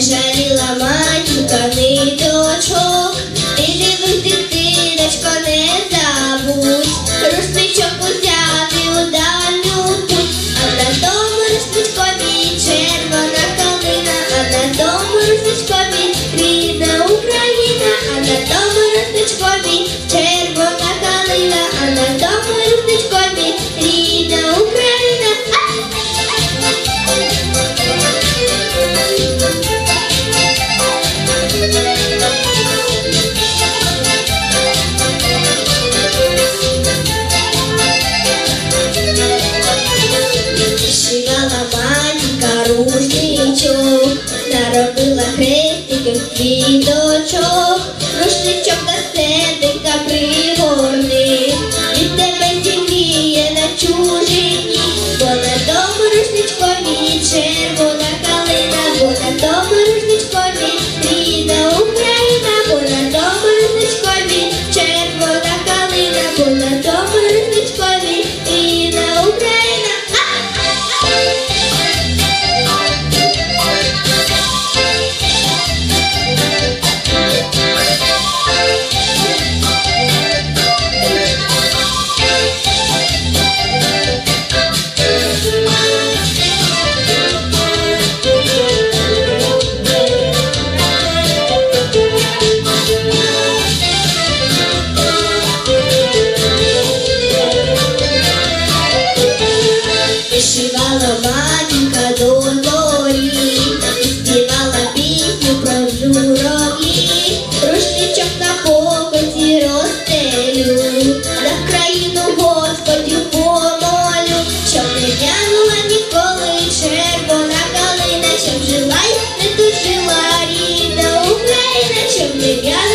seja діточок. Матінка до зорі, співала пісню про журавлі, рушничок на покоті розстелю, за країну Господю помолю, щоб не в'янула ніколи червона калина, щоб жила не тужила рідна Україна, щоб не в'янула